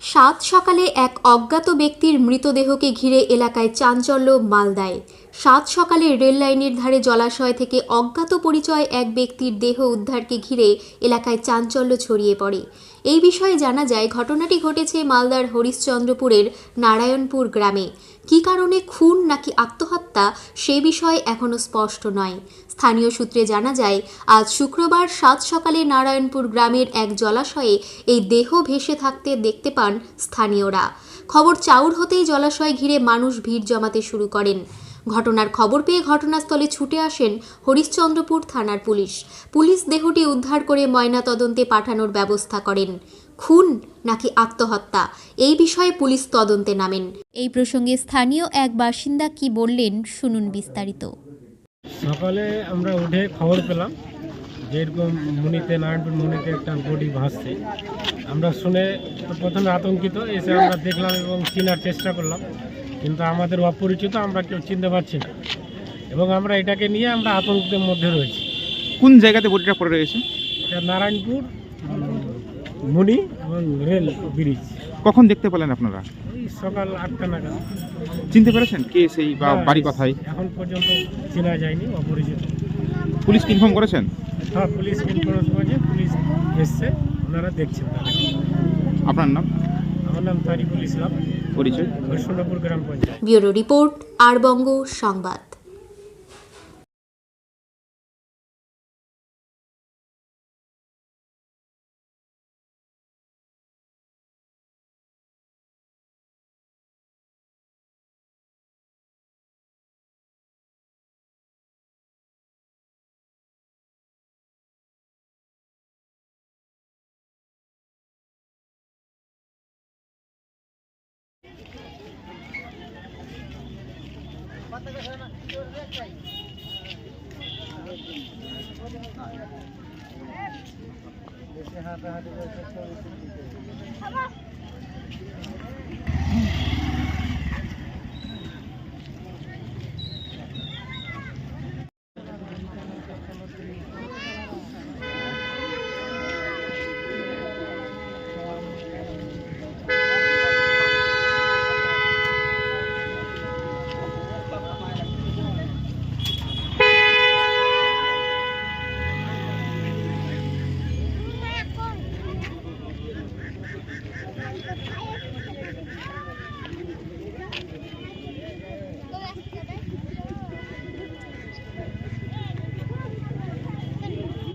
সাত সকালে এক অজ্ঞাত ব্যক্তির মৃতদেহকে ঘিরে এলাকায় চাঞ্চল্য মালদায়। সাত সকালে রেল লাইনের ধারে জলাশয় থেকে অজ্ঞাত পরিচয় এক ব্যক্তির দেহ উদ্ধারকে ঘিরে এলাকায় চাঞ্চল্য ছড়িয়ে পড়ে। এই বিষয়ে জানা যায়, ঘটনাটি ঘটেছে মালদার হরিশ্চন্দ্রপুরের নারায়ণপুর গ্রামে। কী কারণে খুন নাকি আত্মহত্যা সে বিষয়ে এখনও স্পষ্ট নয়। স্থানীয় সূত্রে জানা যায়, আজ শুক্রবার সাত সকালে নারায়ণপুর গ্রামের এক জলাশয়ে এই দেহ ভেসে থাকতে দেখতে পান স্থানীয়রা। খবর চাউর হতেই জলাশয় ঘিরে মানুষ ভিড় জমাতে শুরু করেন। ঘটনার খবর পেয়ে ঘটনাস্থলে ছুটে আসেন হরিশ্চন্দ্রপুর থানার পুলিশ। পুলিশ দেহটি উদ্ধার করে ময়না তদন্তে পাঠানোর ব্যবস্থা করেন। খুন নাকি আত্মহত্যা? এই বিষয়ে পুলিশ তদন্তে নামেন। এই প্রসঙ্গে স্থানীয় এক বাসিন্দা কি বললেন শুনুন বিস্তারিত। সকালে আমরা উঠে খবর পেলাম যে এরকম মুনিতে নারায়ণপুর মুনিতে একটা বডি ভাসছে। আমরা শুনে প্রথমে আতঙ্কিত এসে আমরা দেখলাম এবং চেনার চেষ্টা করলাম। কিন্তু আমাদের অপরিচিত আমরা কেউ চিনতে পারছি না। এবং আমরা এটাকে নিয়ে আমরা আতঙ্কের মধ্যে রয়েছি। কোন জায়গাতে বডিটা পড়ে রয়েছে? এটা নারায়ণপুর মুনি? এবং রেল ব্রিজ। কখন দেখতে পেলেন আপনারা? এই সকাল আটটা নাগাদ। চিনতে পেরেছেন কে সেই বা বাড়ি কথাই এখন পর্যন্ত চেনা যায়নি অপরিচিত। পুলিশ ইনফর্ম করেছেন? হ্যাঁ পুলিশ ইনফরমেন্স করেছে পুলিশ এসছে ওনারা দেখছেন আপনার নাম? আমার নাম তারিকুল ইসলাম। পরিচয়? হরিশচন্দ্রপুর গ্রাম পঞ্চায়েত। ব্যুরো রিপোর্ট আরবঙ্গ সংবাদ। হাঁটাহাঁটি